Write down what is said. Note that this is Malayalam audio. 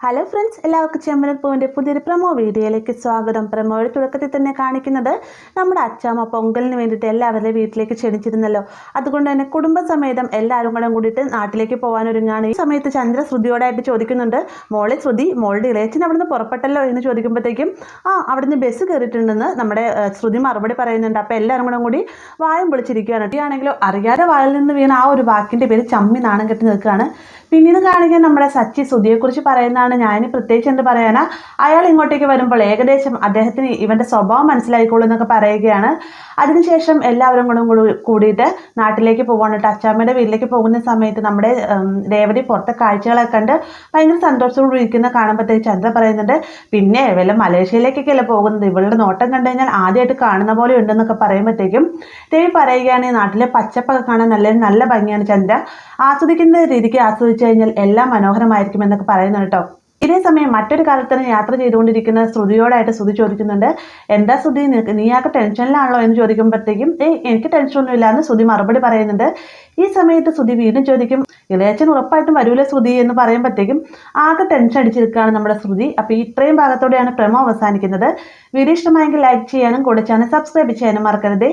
ഹലോ ഫ്രണ്ട്സ് എല്ലാവർക്കും ചെമ്പനപ്പൂവിന്റെ പുതിയൊരു പ്രമോ വീഡിയോയിലേക്ക് സ്വാഗതം. പ്രമോയുടെ തുടക്കത്തിൽ തന്നെ കാണിക്കുന്നത് നമ്മുടെ അച്ചാമ്മ പൊങ്കലിന് വേണ്ടിയിട്ട് എല്ലാവരുടെ വീട്ടിലേക്ക് ക്ഷണിച്ചിരുന്നല്ലോ. അതുകൊണ്ട് തന്നെ കുടുംബസമേതം എല്ലാവരും കൂടെ കൂടിയിട്ട് നാട്ടിലേക്ക് പോകാനൊരുങ്ങാണ് ഈ സമയത്ത് ചന്ദ്ര ശ്രുതിയോടായിട്ട് ചോദിക്കുന്നുണ്ട് മോളെ ശ്രുതി മോളുടെ ഇളയച്ചൻ അവിടുന്ന് പുറപ്പെട്ടല്ലോ? എന്ന് ചോദിക്കുമ്പോഴത്തേക്കും ആ അവിടുന്ന് ബസ് കയറിയിട്ടുണ്ടെന്ന് നമ്മുടെ ശ്രുതി മറുപടി പറയുന്നുണ്ട്. അപ്പോൾ എല്ലാവരും കൂടെ കൂടി വായം പൊളിച്ചിരിക്കുകയാണ്. ആണെങ്കിലും അറിയാതെ വായിൽ നിന്ന് വീണ ആ ഒരു വാക്കിന്റെ പേര് ചമ്മി നാണം കെട്ടി നിൽക്കുകയാണ്. പിന്നീട് കാണിക്കാൻ നമ്മുടെ സച്ചി സുധിയെക്കുറിച്ച് പറയുന്നതാണ്. ഞാൻ പ്രത്യേകിച്ച് എന്ത് പറയാനാ? അയാൾ ഇങ്ങോട്ടേക്ക് വരുമ്പോൾ ഏകദേശം അദ്ദേഹത്തിന് ഇവന്റെ സ്വഭാവം മനസ്സിലായിക്കോളൂ എന്നൊക്കെ പറയുകയാണ്. അതിനുശേഷം എല്ലാവരും കൂടെ കൂടി- കൂടിയിട്ട് നാട്ടിലേക്ക് പോകാനിട്ട് അച്ചാമ്മയുടെ വീട്ടിലേക്ക് പോകുന്ന സമയത്ത് നമ്മുടെ രേവതി പുറത്തെ കാഴ്ചകളൊക്കെ കണ്ട് ഭയങ്കര സന്തോഷത്തോടെ ഇരിക്കുന്ന കാണുമ്പോഴത്തേക്ക് ചന്ദ്ര പറയുന്നുണ്ട് പിന്നെ വല്ല മലേഷ്യയിലേക്കൊക്കെയല്ലേ പോകുന്നത്? ഇവളുടെ നോട്ടം കണ്ടു കഴിഞ്ഞാൽ ആദ്യമായിട്ട് കാണുന്ന പോലെ ഉണ്ടെന്നൊക്കെ പറയുമ്പോഴത്തേക്കും ദേവി പറയുകയാണ് നാട്ടിലെ പച്ചപ്പൊക്കെ കാണാൻ നല്ല നല്ല ഭംഗിയാണ് ചന്ദ്ര. ആസ്വദിക്കുന്ന രീതിക്ക് ആസ്വദിച്ചു കഴിഞ്ഞാൽ എല്ലാം മനോഹരമായിരിക്കും എന്നൊക്കെ പറയുന്നു കേട്ടോ. ഇതേ സമയം മറ്റൊരു കാലത്തിന് യാത്ര ചെയ്തുകൊണ്ടിരിക്കുന്ന ശ്രുതിയോടായിട്ട് ശ്രുതി ചോദിക്കുന്നുണ്ട് എന്താ ശ്രുതി നീയാക്ക് ടെൻഷനിലാണല്ലോ? എന്ന് ചോദിക്കുമ്പോഴത്തേക്കും ഏയ് എനിക്ക് ടെൻഷനൊന്നുമില്ല എന്ന് ശ്രുതി മറുപടി പറയുന്നുണ്ട്. ഈ സമയത്ത് ശ്രുതി വീണ്ടും ചോദിക്കും ഇളയച്ചൻ ഉറപ്പായിട്ടും വരൂല ശ്രുതി? എന്ന് പറയുമ്പോഴത്തേക്കും ആകെ ടെൻഷൻ അടിച്ചിരിക്കുകയാണ് നമ്മുടെ ശ്രുതി. അപ്പോൾ ഇത്രയും ഭാഗത്തോടെയാണ് പ്രമോ അവസാനിക്കുന്നത്. വീഡിയോ ഇഷ്ടമായെങ്കിൽ ലൈക്ക് ചെയ്യാനും കൂടെ ചാനൽ സബ്സ്ക്രൈബ് ചെയ്യാനും മറക്കരുതേ.